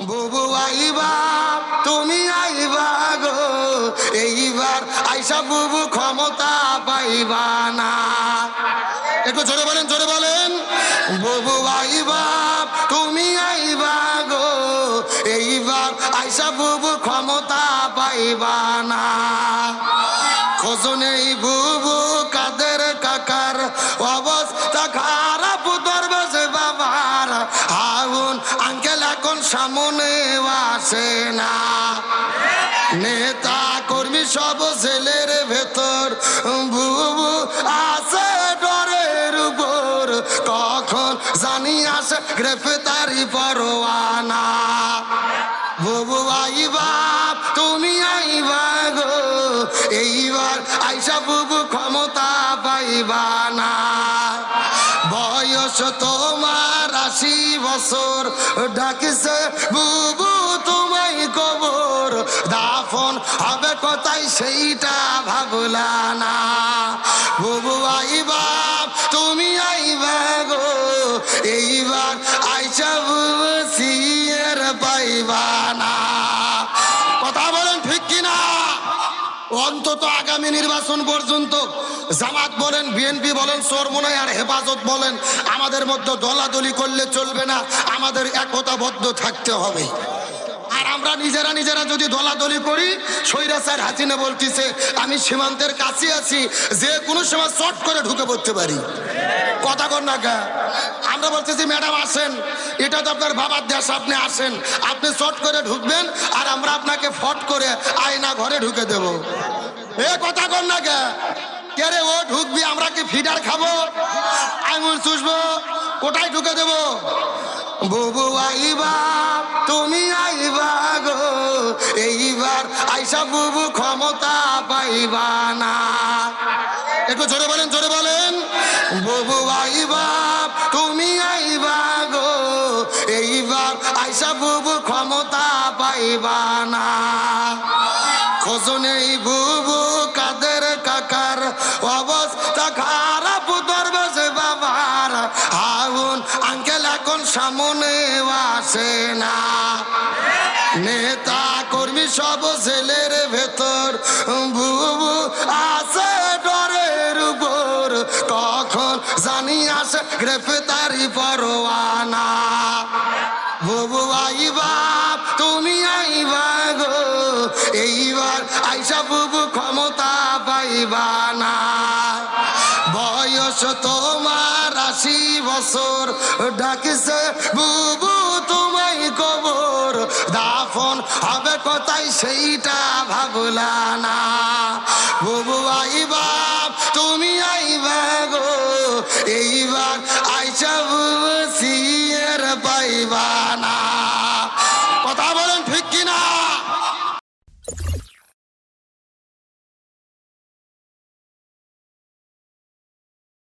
বুবু আইবা, তুমি আইবা গো, এইবার আইসা বুবু ক্ষমতা পাইবা না। একটু জোরে বলেন জোরে বলেন। বুবু আইবা, তুমি আইবা গো, এইবার আইসা বুবু ক্ষমতা পাইবা না। খোঁজ নেই বুবু কাদের এখন সামনে আসে না। নেতা কর্মী সব ছেলের ভেতর, বুবু আছে ডরের উপর। কখন জানি আসে গ্রেফতারি পরোয়ানা। বুবু আইবা তুমি আইবা গো এইবার আইসা বুবু ক্ষমতা পাইবা না। বয়স তোমার বছর ডাকিছে, বুবু, তোমায় কবর। দাফন হবে কোথায় সেইটা ভাবলা না। বুবু আইবা তুমি আইবা গো এইবার আইসা বুবু সিয়ের পাইবা না কথা বলেন ঠিক কিনা? অন্তত আগামী নির্বাচন পর্যন্ত জামাত বলেন, বিএনপি বলেন চরমোনাই আর হেফাজত বলেন, আমাদের মধ্যে দলাদলি করলে চলবে না, আমাদের একতাবদ্ধ থাকতে হবে। আর আমরা নিজেরা নিজেরা যদি দলাদলি করি সৈরাচার হাসিনা বলতেছে, আমি সীমান্তের কাছে আছি, যে কোনো সময় চট করে ঢুকে পড়তে পারি। কথা কর না গা আমরা বলতেছি, ম্যাডাম, আসেন। এটা তো আপনার বাবার দেশ, আপনি আসেন। আপনি চট করে ঢুকবেন, আর আমরা আপনাকে ফট করে আয়না ঘরে ঢুকে দেব। এ, কথা কর না গা কে রে ও ঢুকবি? আমরা কি ফিডার খাব? আঙুর চুষবো। কোথায় ঢুকে দেবো? বুবু আইবা, তুমি আইবা গো। এইবার আইসা বুবু ক্ষমতা পাইবা না। একটু জোরে বলেন জোরে বলেন। বুবু আইবা, তুমি আইবা গো। এইবার আইসা বুবু ক্ষমতা পাইবা না। খোঁজ নেই বুবু আঙ্কেল, এখন সামনে আসে না। নেতা কর্মী সব ছেলের ভেতর, বুবু আছে ডরের উপর। কখন জানি আসে গ্রেফতারি পরোয়ানা। বুবু আইবা তুমি আইবা গো এইবার আইসা বুবু ক্ষমতা পাইবা না। বয়স তোমার আশি বছর। ডাকিছে, বুবু, তোমায় কবর। দাফন হবে কোথায় সেইটা ভাবলা না। বুবু আইবা তুমি আইবা গো। এইবার